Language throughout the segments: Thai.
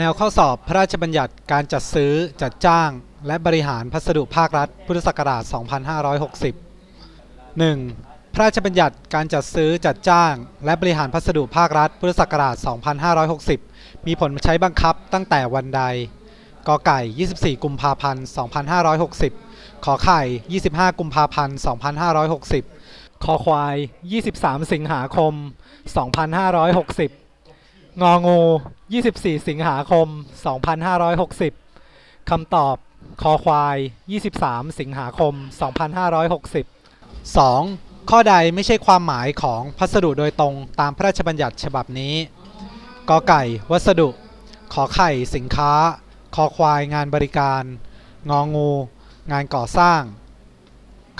แนวข้อสอบพระราชบัญญัติการจัดซื้อจัดจ้าง และบริหารพัสดุภาครัฐ พุทธศักราช 2560 1. พระราชบัญญัติการจัดซื้อจัดจ้าง และบริหารพัสดุภาครัฐ พุทธศักราช 2560 มีผลใช้บังคับตั้งแต่วันใดกไก่ 24 กุมภาพันธ์ 2560 ขอไข่ 25 กุมภาพันธ์ 2560 คอควาย 23 สิงหาคม 2560 งองู 24 สิงหาคม 2560 คำตอบ คอควาย 23 สิงหาคม 2560 2. ข้อใดไม่ใช่ความหมายของพัสดุโดยตรงตามพระราชบัญญัติฉบับนี้ กอไก่ วัสดุ ขอไข่ สินค้า คอควาย งานบริการ งองู งานก่อสร้าง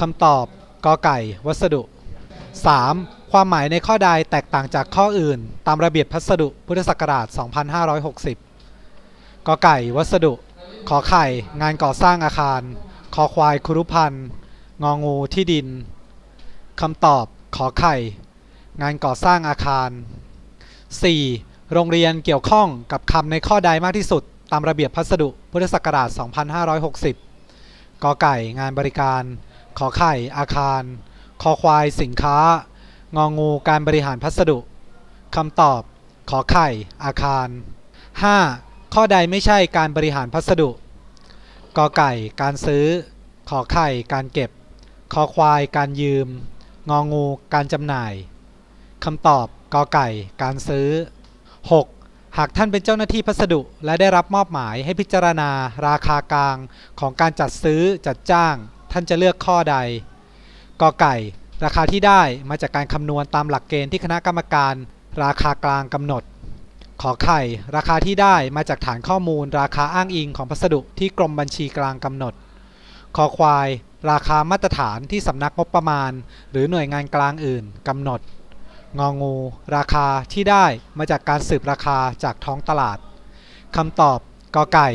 คำตอบ กอไก่ วัสดุ 3. ความหมายในข้อใดแตกต่างจากข้ออื่น ตามระเบียบพัสดุพุทธศักราช 2560 กไก่วัสดุ ขอไข่งานก่อสร้างอาคาร คอควายครุพันธ์งองูที่ดินคำตอบขอไข่ งานก่อสร้างอาคาร 4. โรงเรียนเกี่ยวข้องกับคำในข้อใดมากที่สุด ตามระเบียบพัสดุพุทธศักราช 2560 กไก่งานบริการ ขอไข่อาคาร คอควายสินค้า งองูการบริหารพัสดุคำตอบ ขอไข่ อาคาร 5. ข้อใดไม่ใช่การบริหารพัสดุกอไก่ การซื้อ ขอไข่ การเก็บ คอควาย การยืม งองู การจำหน่ายคำตอบกอไก่ การซื้อ 6. หากท่านเป็นเจ้าหน้าที่พัสดุ และได้รับมอบหมายให้พิจารณา ราคากลางของการจัดซื้อจัดจ้าง ท่านจะเลือกข้อใดกอไก่ ราคาที่ได้มาจากการคำนวณตามหลักเกณฑ์ที่คณะกรรมการ ราคากลางกำหนด ขอไข่ ราคาที่ได้มาจากฐานข้อมูล ราคาอ้างอิงของพัสดุที่กรมบัญชีกลางกำหนดคอควาย ราคามาตรฐานที่สำนักงบประมาณ หรือหน่วยงานกลางอื่นกำหนด งองู ราคาที่ได้มาจากการสืบราคาจากท้องตลาดคำตอบกอไก่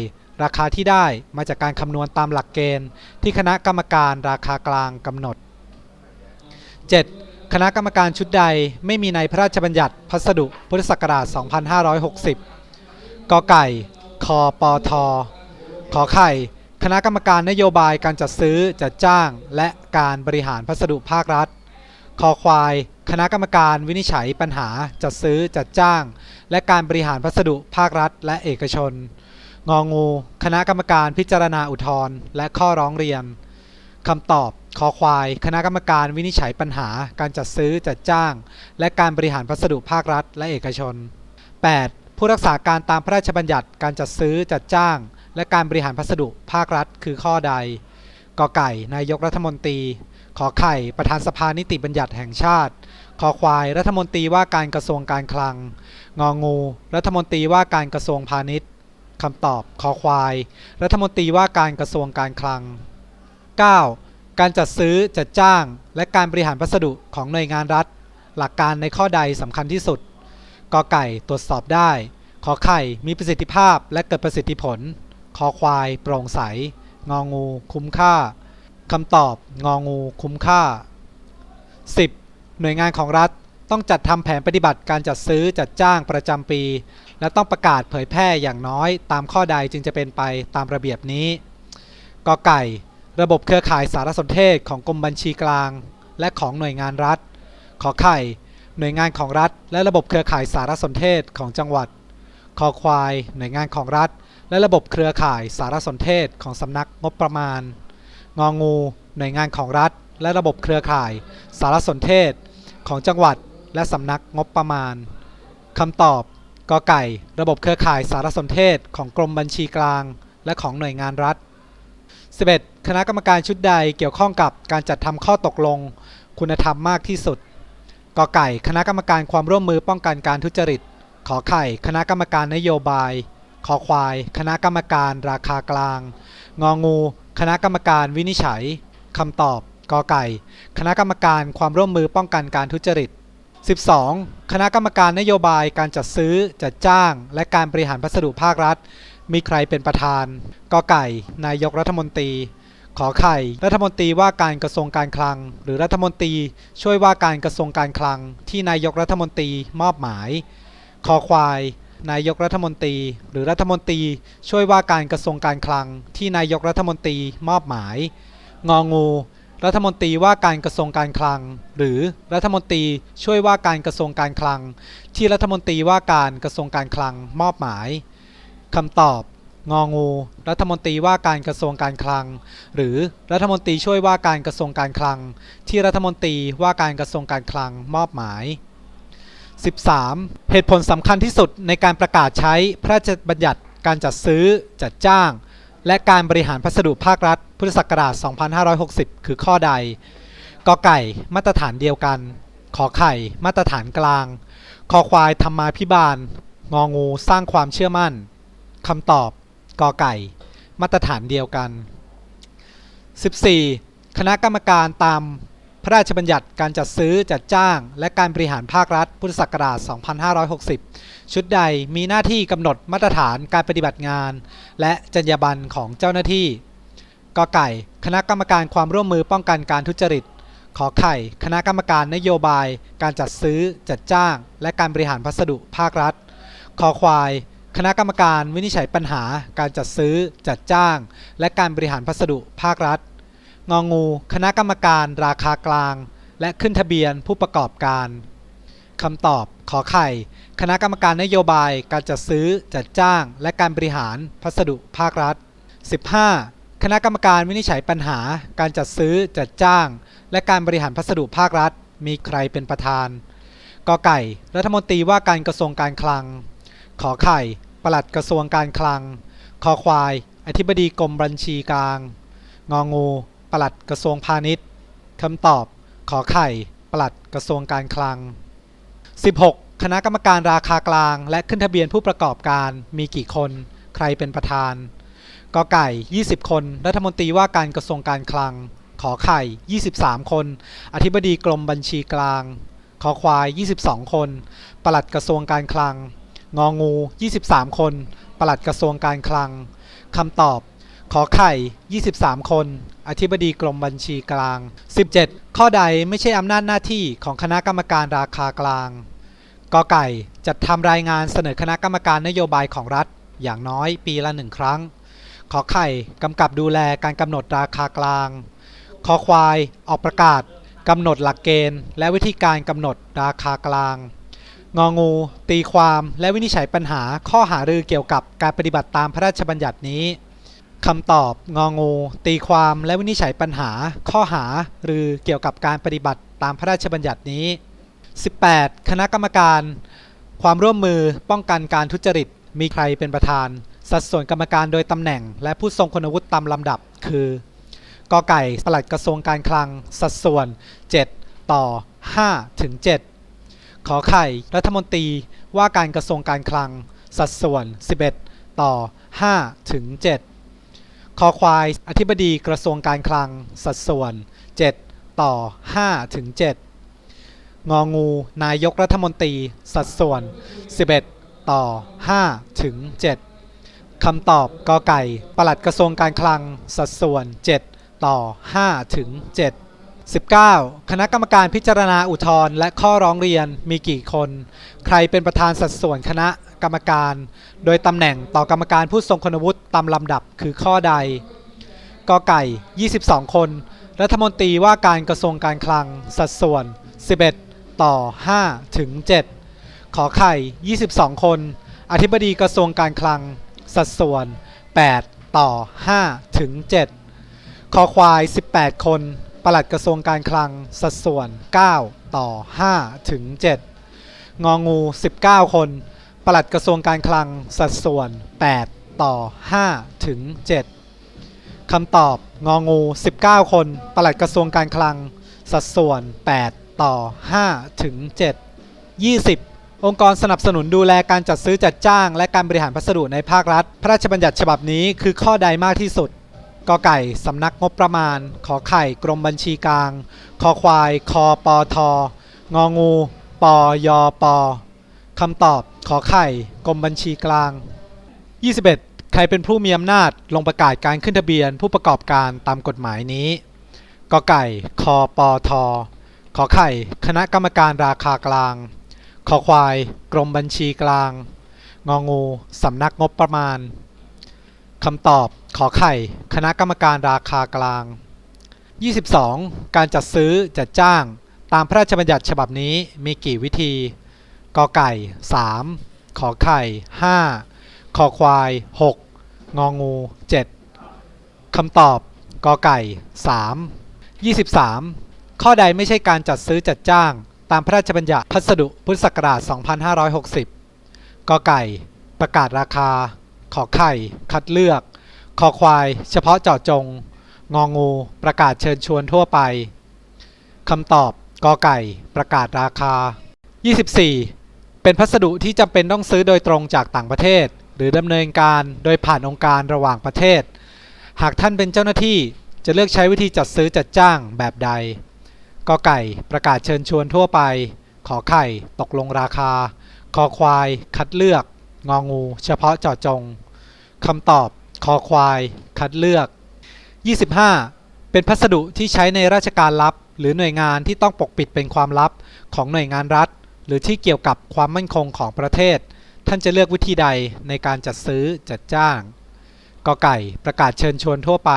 ราคาที่ได้มาจากการคำนวณตามหลักเกณฑ์ ที่คณะกรรมการราคากลางกำหนด 7. คณะกรรมการชุดใดไม่มีในพระราชบัญญัติพัสดุพุทธศักราช 2560 กไก่คปทขอไข่ คณะกรรมการนโยบายการจัดซื้อจัดจ้าง และการบริหารพัสดุภาครัฐคอควาย คณะกรรมการวินิจฉัยปัญหาจัดซื้อจัดจ้าง และการบริหารพัสดุภาครัฐ และเอกชน งองู คณะกรรมการพิจารณาอุทธรณ์และข้อร้องเรียนคำตอบ คอควาย คณะกรรมการวินิจฉัยปัญหา การจัดซื้อจัดจ้าง และการบริหารพัสดุภาครัฐ และเอกชน 8. ผู้รักษาการตามพระราชบัญญัติการจัดซื้อจัดจ้าง และการบริหารพัสดุภาครัฐ คือข้อใดกไก่ นายกรัฐมนตรี ขอไข่ ประธานสภานิติบัญญัติแห่งชาติคอควาย รัฐมนตรีว่าการกระทรวงการคลัง งองู รัฐมนตรีว่าการกระทรวงพาณิชย์คำตอบคอควาย รัฐมนตรีว่าการกระทรวงการคลัง 9. การจัดซื้อจัดจ้าง และการบริหารพัสดุของหน่วยงานรัฐ หลักการในข้อใดสำคัญที่สุดกไก่ตรวจสอบได้ ขอไข่มีประสิทธิภาพและเกิดประสิทธิผล คอควายโปร่งใส งองูคุ้มค่าคำตอบงองูคุ้มค่า 10. หน่วยงานของรัฐต้องจัดทำแผนปฏิบัติการจัดซื้อจัดจ้างประจำปี และต้องประกาศเผยแพร่อย่างน้อย ตามข้อใดจึงจะเป็นไปตามระเบียบนี้กไก่ ระบบเครือข่ายสารสนเทศของกรมบัญชีกลาง และของหน่วยงานรัฐ ขอไข่ หน่วยงานของรัฐ และระบบเครือข่ายสารสนเทศของจังหวัด คอควาย หน่วยงานของรัฐ และระบบเครือข่ายสารสนเทศของสำนักงบประมาณ งองู หน่วยงานของรัฐ และระบบเครือข่ายสารสนเทศของจังหวัด และสำนักงบประมาณคำตอบกไก่ ระบบเครือข่ายสารสนเทศของกรมบัญชีกลาง และของหน่วยงานรัฐ 11. คณะกรรมการชุดใดเกี่ยวข้องกับการจัดทำข้อตกลง คุณธรรมมากที่สุดกไก่ คณะกรรมการความร่วมมือป้องกันการทุจริต ขอไข่ คณะกรรมการนโยบายคอควาย คณะกรรมการราคากลาง งองู คณะกรรมการวินิจฉัยคำตอบกไก่ คณะกรรมการความร่วมมือป้องกันการทุจริต 12. คณะกรรมการนโยบายการจัดซื้อ จัดจ้าง และการบริหารพัสดุภาครัฐ มีใครเป็นประธานกไก่ นายกรัฐมนตรี ขอไข่ รัฐมนตรีว่าการกระทรวงการคลัง หรือรัฐมนตรีช่วยว่าการกระทรวงการคลัง ที่นายกรัฐมนตรีมอบหมายคอควาย นายกรัฐมนตรี หรือรัฐมนตรีช่วยว่าการกระทรวงการคลัง ที่นายกรัฐมนตรีมอบหมาย งองู รัฐมนตรีว่าการกระทรวงการคลัง หรือรัฐมนตรีช่วยว่าการกระทรวงการคลัง ที่รัฐมนตรีว่าการกระทรวงการคลังมอบหมายคำตอบ งองู รัฐมนตรีว่าการกระทรวงการคลัง หรือรัฐมนตรีช่วยว่าการกระทรวงการคลัง ที่รัฐมนตรีว่าการกระทรวงการคลังมอบหมาย 13. เหตุผลสำคัญที่สุดในการประกาศใช้พระราชบัญญัติการจัดซื้อจัดจ้าง และการบริหารพัสดุภาครัฐ พุทธศักราช 2560 คือข้อใดกอไก่มาตรฐานเดียวกัน ขอไข่มาตรฐานกลาง คอควายธรรมาพิบาล งองูสร้างความเชื่อมั่นคำตอบ กอไก่ มาตรฐานเดียวกัน 14. คณะกรรมการตามพระราชบัญญัติการจัดซื้อจัดจ้าง และการบริหารภาครัฐ พุทธศักราช 2560 ชุดใดมีหน้าที่กำหนดมาตรฐานการปฏิบัติงาน และจรรยาบรรณของเจ้าหน้าที่กอไก่ คณะกรรมการความร่วมมือป้องกันการทุจริต ขอไข่ คณะกรรมการนโยบาย การจัดซื้อ จัดจ้าง และการบริหารพัสดุภาครัฐ คอควาย คณะกรรมการวินิจฉัยปัญหาการจัดซื้อจัดจ้าง และการบริหารพัสดุภาครัฐ งองู คณะกรรมการราคากลาง และขึ้นทะเบียนผู้ประกอบการคำตอบขอไข่ คณะกรรมการนโยบายการจัดซื้อจัดจ้าง และการบริหารพัสดุภาครัฐ 15. คณะกรรมการวินิจฉัยปัญหา การจัดซื้อจัดจ้าง และการบริหารพัสดุภาครัฐ มีใครเป็นประธานกอไก่ รัฐมนตรีว่าการกระทรวงการคลัง ขอไข่ปลัดกระทรวงการคลัง คอควาย อธิบดีกรมบัญชีกลาง งองู ปลัดกระทรวงพาณิชย์คำตอบ ขอไข่ ปลัดกระทรวงการคลัง 16. คณะกรรมการราคากลาง และขึ้นทะเบียนผู้ประกอบการมีกี่คน ใครเป็นประธาน กไก่ 20 คน รัฐมนตรีว่าการกระทรวงการคลัง ขอไข่ 23 คน อธิบดีกรมบัญชีกลางขอควาย 22 คน ปลัดกระทรวงการคลัง งองู 23 คน ปลัดกระทรวงการคลัง คำตอบ ขอไข่ 23 คน อธิบดีกรมบัญชีกลาง 17 ข้อใดไม่ใช่อำนาจหน้าที่ของคณะกรรมการราคากลาง กอไก่ จัดทำรายงานเสนอคณะกรรมการนโยบายของรัฐ อย่างน้อยปีละหนึ่งครั้ง ขอไข่ กำกับดูแลการกำหนดราคากลาง คอควาย ออกประกาศกำหนดหลักเกณฑ์ และวิธีการกำหนดราคากลาง งองู ตีความและวินิจฉัยปัญหาข้อหารือเกี่ยวกับการปฏิบัติตามพระราชบัญญัตินี้คำตอบงองู ตีความและวินิจฉัยปัญหา ข้อหารือเกี่ยวกับการปฏิบัติตามพระราชบัญญัตินี้ 18 คณะกรรมการ ความร่วมมือป้องกันการทุจริต มีใครเป็นประธาน สัดส่วนกรรมการโดยตำแหน่ง และผู้ทรงคุณวุฒิตามลำดับ คือกอไก่ปลัดกระทรวงการคลัง สัดส่วน 7 ต่อ5ถึง7 ขอไข่ รัฐมนตรีว่าการกระทรวงการคลัง สัดส่วน 11 ต่อ 5 ถึง 7 คอควาย อธิบดีกระทรวงการคลัง สัดส่วน 7 ต่อ 5 ถึง 7 งองู นายกรัฐมนตรี สัดส่วน 11 ต่อ 5 ถึง 7 คำตอบกอไก่ ปลัดกระทรวงการคลัง สัดส่วน 7 ต่อ 5 ถึง 7 19 คณะกรรมการพิจารณาอุทธรณ์และข้อร้องเรียนมีกี่คน ใครเป็นประธานสัดส่วนคณะกรรมการ โดยตำแหน่งต่อกรรมการผู้ทรงคุณวุฒิตามลำดับคือข้อใดกไก่ 22 คน รัฐมนตรีว่าการกระทรวงการคลัง สัดส่วน 11 ต่อ 5 ถึง 7 ขอไข่ 22 คน อธิบดีกระทรวงการคลัง สัดส่วน 8 ต่อ 5 ถึง 7 คอควาย 18 คน ปลัดกระทรวงการคลังสัดส่วน 9 ต่อ 5 ถึง 7 งองู 19 คนปลัดกระทรวงการคลังสัดส่วน 8 ต่อ 5 ถึง 7 คำตอบงองู 19 คนปลัดกระทรวงการคลัง สัดส่วน 8 ต่อ 5 ถึง 7 20 องค์กรสนับสนุนดูแลการจัดซื้อจัดจ้าง และการบริหารพัสดุในภาครัฐ พระราชบัญญัติฉบับนี้คือข้อใดมากที่สุด กไก่ สำนักงบประมาณ ขอไข่ กรมบัญชีกลาง คอควาย คอปอทงองู ปอยอปอคำตอบ ขอไข่ กรมบัญชีกลาง 21 ใครเป็นผู้มีอำนาจ ลงประกาศการขึ้นทะเบียนผู้ประกอบการตามกฎหมายนี้ กไก่ คอปอทขอไข่ คณะกรรมการราคากลางขอควาย กรมบัญชีกลาง งองู สำนักงบประมาณคำตอบ ขอไข่ คณะกรรมการราคากลาง 22. การจัดซื้อจัดจ้าง ตามพระราชบัญญัติฉบับนี้มีกี่วิธี กอไก่ 3 ขอไข่5คอควาย 6 งองู 7 คำตอบ กอไก่ 3 23 ข้อใดไม่ใช่การจัดซื้อจัดจ้าง ตามพระราชบัญญัติพัสดุพุทธศักราช 2560 กอไก่ ประกาศราคา ขอไข่ คัดเลือก คอควาย เฉพาะเจาะจง งองู ประกาศเชิญชวนทั่วไปคำตอบกอไก่ ประกาศราคา 24 เป็นพัสดุที่จำเป็นต้องซื้อโดยตรงจากต่างประเทศ หรือดำเนินการโดยผ่านองค์การระหว่างประเทศ หากท่านเป็นเจ้าหน้าที่จะเลือกใช้วิธีจัดซื้อจัดจ้างแบบใดกอไก่ ประกาศเชิญชวนทั่วไป ขอไข่ ตกลงราคา คอควาย คัดเลือก งองู เฉพาะเจาะจงคำตอบ คอควาย คัดเลือก 25 เป็นพัสดุที่ใช้ในราชการลับ หรือหน่วยงานที่ต้องปกปิดเป็นความลับของหน่วยงานรัฐ หรือที่เกี่ยวกับความมั่นคงของประเทศ ท่านจะเลือกวิธีใดในการจัดซื้อจัดจ้างกอไก่ประกาศเชิญชวนทั่วไป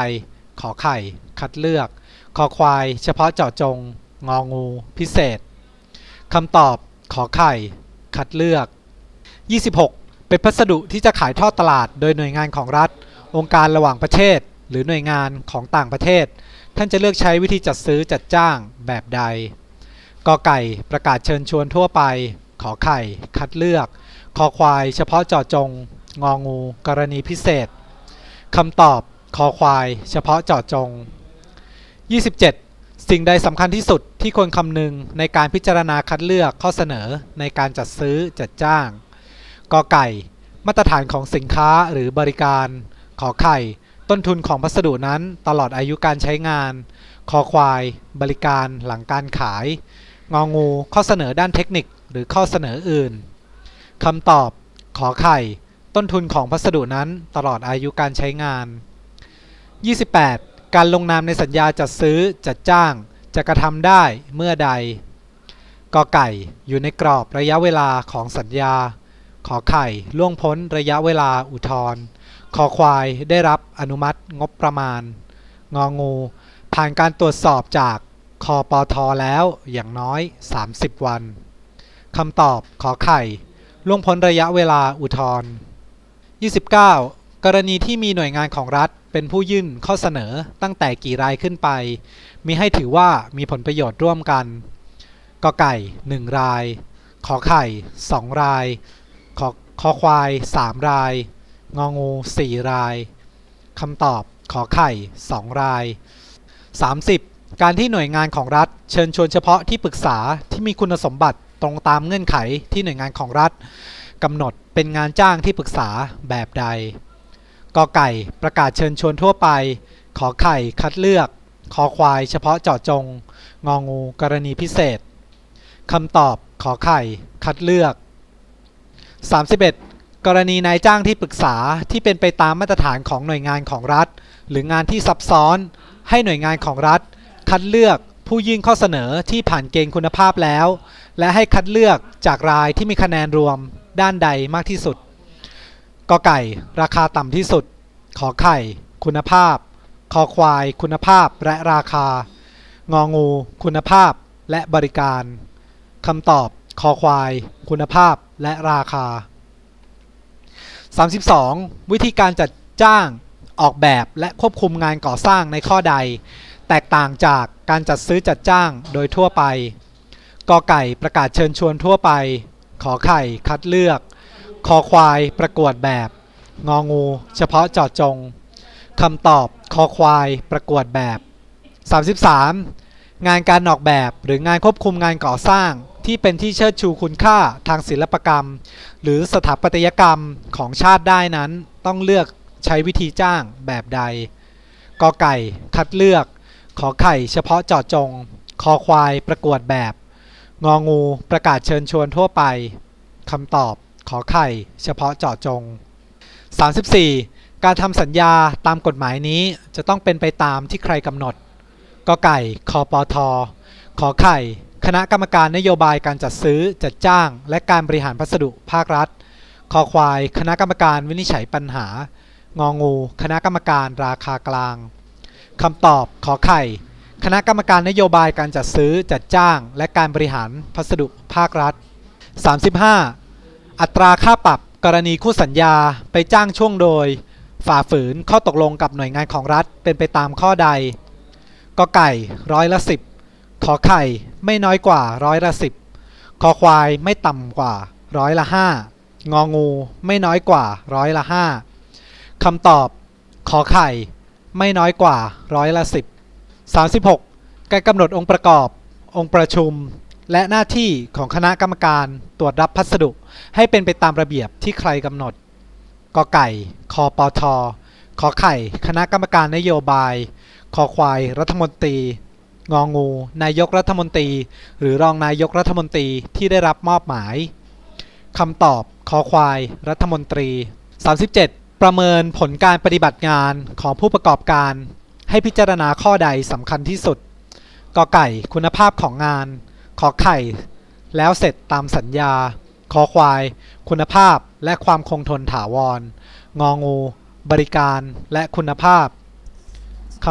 ขอไข่ คัดเลือก คอควาย เฉพาะเจาะจง งองู พิเศษคำตอบ ขอไข่ คัดเลือก 26 เป็นพัสดุที่จะขายทอดตลาดโดยหน่วยงานของรัฐ องค์การระหว่างประเทศ หรือหน่วยงานของต่างประเทศ ท่านจะเลือกใช้วิธีจัดซื้อจัดจ้างแบบใดกอไก่ประกาศเชิญชวนทั่วไป ขอไข่ คัดเลือก คอควายเฉพาะเจาะจง งองู กรณีพิเศษคำตอบคอควาย เฉพาะเจาะจง 27 สิ่งใดสำคัญที่สุดที่ควรคำนึงในการพิจารณาคัดเลือกข้อเสนอในการจัดซื้อจัดจ้างกอไก่ มาตรฐานของสินค้าหรือบริการ ขอไข่ ต้นทุนของพัสดุนั้นตลอดอายุการใช้งาน คอควาย บริการหลังการขาย งองู ข้อเสนอด้านเทคนิคหรือข้อเสนออื่นคำตอบ ขอไข่ ต้นทุนของพัสดุนั้นตลอดอายุการใช้งาน 28 การลงนามในสัญญาจัดซื้อจัดจ้าง จะกระทำได้เมื่อใดกอไก่อยู่ในกรอบระยะเวลาของสัญญา ขอไข่ล่วงพ้นระยะเวลาอุทธรณ์ คอควายได้รับอนุมัติงบประมาณ งองู ผ่านการตรวจสอบจากคอปอทอแล้วอย่างน้อย 30 วันคำตอบขอไข่ล่วงพ้นระยะเวลาอุทธรณ์29 กรณีที่มีหน่วยงานของรัฐเป็นผู้ยื่นข้อเสนอตั้งแต่กี่รายขึ้นไป มีให้ถือว่ามีผลประโยชน์ร่วมกันกไก่ 1 ราย ขอไข่ 2 ราย ขอคอควาย 3 ราย งองู4รายคำตอบขอไข่2ราย 30 การที่หน่วยงานของรัฐ เชิญชวนเฉพาะที่ปรึกษาที่มีคุณสมบัติตรงตามเงื่อนไขที่หน่วยงานของรัฐกำหนดเป็นงานจ้างที่ปรึกษาแบบใดกอไก่ประกาศเชิญชวนทั่วไป ขอไข่คัดเลือก คอควายเฉพาะเจาะจง งองูกรณีพิเศษคำตอบขอไข่คัดเลือก 31 กรณีนายจ้างที่ปรึกษาที่เป็นไปตามมาตรฐานของหน่วยงานของรัฐ หรืองานที่ซับซ้อนให้หน่วยงานของรัฐ คัดเลือกผู้ยื่นข้อเสนอที่ผ่านเกณฑ์คุณภาพแล้ว และให้คัดเลือกจากรายที่มีคะแนนรวมด้านใดมากที่สุดกอไก่ ราคาต่ำที่สุด ขอไข่ คุณภาพ คอควาย คุณภาพและราคา งองู คุณภาพและบริการคำตอบ คอควาย คุณภาพและราคา 32 วิธีการจัดจ้างออกแบบและควบคุมงานก่อสร้างในข้อใด แตกต่างจากการจัดซื้อจัดจ้างโดยทั่วไปกอไก่ประกาศเชิญชวนทั่วไป ขอไข่คัดเลือก คอควายประกวดแบบ งองู เฉพาะเจาะจงคำตอบคอควายประกวดแบบ 33 งานการออกแบบหรืองานควบคุมงานก่อสร้างที่เป็นที่เชิดชูคุณค่าทางศิลปกรรม หรือสถาปัตยกรรมของชาติได้นั้น ต้องเลือกใช้วิธีจ้างแบบใดกอไก่คัดเลือก ขอไข่เฉพาะเจาะจง คอควายประกวดแบบ งองูประกาศเชิญชวนทั่วไปคำตอบขอไข่เฉพาะเจาะจง 34 การทำสัญญาตามกฎหมายนี้จะต้องเป็นไปตามที่ใครกำหนดกอไก่คอปอทอขอไข่ คณะกรรมการนโยบายการจัดซื้อจัดจ้าง และการบริหารพัสดุภาครัฐคอควาย คณะกรรมการวินิจฉัยปัญหา งองู คณะกรรมการราคากลางคำตอบขอไข่ คณะกรรมการนโยบายการจัดซื้อจัดจ้าง และการบริหารพัสดุภาครัฐ 35 อัตราค่าปรับกรณีคู่สัญญาไปจ้างช่วงโดย ฝ่าฝืนข้อตกลงกับหน่วยงานของรัฐเป็นไปตามข้อใดกไก่ร้อยละสิบ ขอไข่ไม่น้อยกว่าร้อยละสิบคอควายไม่ต่ำกว่าร้อยละห้างองูไม่น้อยกว่าร้อยละห้าคำตอบ ขอไข่ ไม่น้อยกว่าร้อยละสิบสามสิบหกการกำหนดองค์ประกอบ องค์ประชุม และหน้าที่ของคณะกรรมการตรวจรับพัสดุ ให้เป็นไปตามระเบียบที่ใครกำหนดกไก่คปทขอไข่ คณะกรรมการนโยบาย คอควาย รัฐมนตรี งองู นายกรัฐมนตรี หรือรองนายกรัฐมนตรีที่ได้รับมอบหมายคำตอบคอควาย รัฐมนตรี 37 ประเมินผลการปฏิบัติงานของผู้ประกอบการ ให้พิจารณาข้อใดสำคัญที่สุดกไก่คุณภาพของงาน ขอไข่ แล้วเสร็จตามสัญญาคอควาย คุณภาพและความคงทนถาวร งองู บริการและคุณภาพ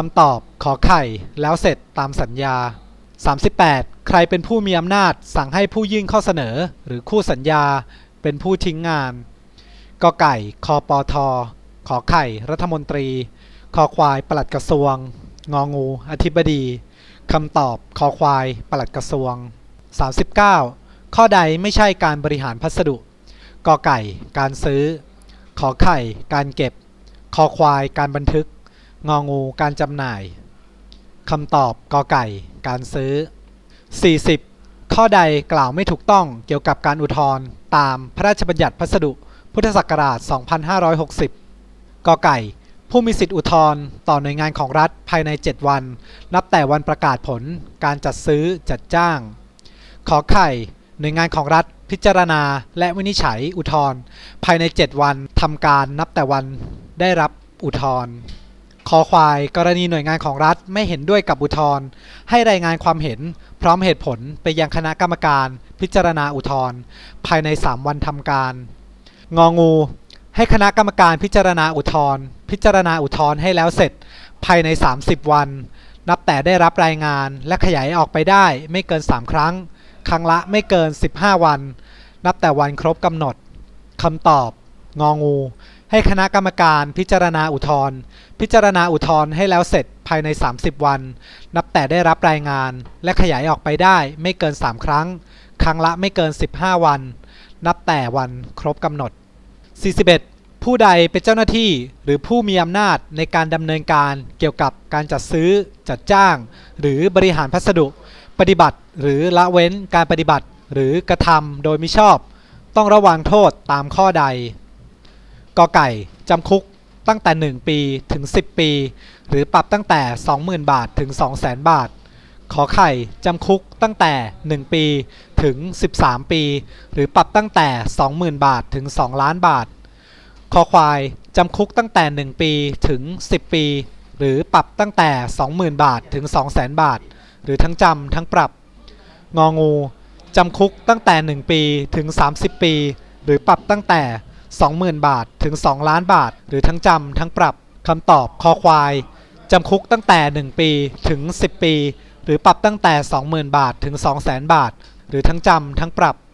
คำตอบขอไข่แล้วเสร็จตามสัญญา 38 ใครเป็นผู้มีอำนาจสั่งให้ผู้ยื่นข้อเสนอ หรือคู่สัญญาเป็นผู้ทิ้งงานกไก่คอปทอขอไข่ รัฐมนตรีคอควายปลัดกระทรวง งองู อธิบดีคำตอบคอควายปลัดกระทรวง 39 ข้อใดไม่ใช่การบริหารพัสดุกไก่ การซื้อ ขอไข่ การเก็บ คอควาย การบันทึก งองูการจำหน่ายคำตอบกอไก่ การซื้อ 40 ข้อใดกล่าวไม่ถูกต้องเกี่ยวกับการอุทธรณ์ตามพระราชบัญญัติพัสดุพุทธศักราช 2560 กอไก่ ผู้มีสิทธิอุทธรณ์ต่อหน่วยงานของรัฐภายใน 7 วัน นับแต่วันประกาศผลการจัดซื้อจัดจ้าง ขอไข่ หน่วยงานของรัฐพิจารณาและวินิจฉัยอุทธรณ์ภายใน 7 วันทำการนับแต่วันได้รับอุทธรณ์ คอควาย กรณีหน่วยงานของรัฐไม่เห็นด้วยกับอุทธรณ์ให้รายงานความเห็นพร้อมเหตุผลไปยังคณะกรรมการ พิจารณาอุทธรณ์ภายใน 3 วันทำการ งองู ให้คณะกรรมการพิจารณาอุทธรณ์พิจารณาอุทธรณ์ให้แล้วเสร็จ ภายใน 30 วัน นับแต่ได้รับรายงานและขยายออกไปได้ไม่เกิน 3 ครั้ง ครั้งละไม่เกิน 15 วัน นับแต่วันครบกำหนดคำตอบ งองู ให้คณะกรรมการพิจารณาอุทธรณ์พิจารณาอุทธรณ์ให้แล้วเสร็จภายใน 30 วัน นับแต่ได้รับรายงาน และขยายออกไปได้ไม่เกิน 3 ครั้ง ครั้งละไม่เกิน 15 วัน นับแต่วันครบกำหนด 41 ผู้ใดเป็นเจ้าหน้าที่หรือผู้มีอำนาจในการดำเนินการเกี่ยวกับการจัดซื้อ จัดจ้าง หรือบริหารพัสดุ ปฏิบัติ หรือละเว้นการปฏิบัติ หรือกระทำโดยมิชอบ ต้องระวังโทษตามข้อใด กไก่จำคุกตั้งแต่ 1 ปีถึง 10 ปี หรือปรับตั้งแต่ 20,000 บาทถึง 200,000 บาท ขอไข่จำคุกตั้งแต่ 1 ปีถึง 13 ปี หรือปรับตั้งแต่ 20,000 บาทถึง 2 ล้านบาทคอควายจำคุกตั้งแต่ 1 ปีถึง 10 ปี หรือปรับตั้งแต่ 20,000 บาทถึง 200,000 บาท หรือทั้งจำทั้งปรับ งองูจำคุกตั้งแต่ 1 ปีถึง 30 ปี หรือปรับตั้งแต่ 20,000 บาทถึง 2 ล้านบาท หรือทั้งจำทั้งปรับคำตอบคอควายจำคุกตั้งแต่ 1 ปีถึง 10 ปี หรือปรับตั้งแต่ 20,000 บาทถึง 200,000 บาท หรือทั้งจำทั้งปรับ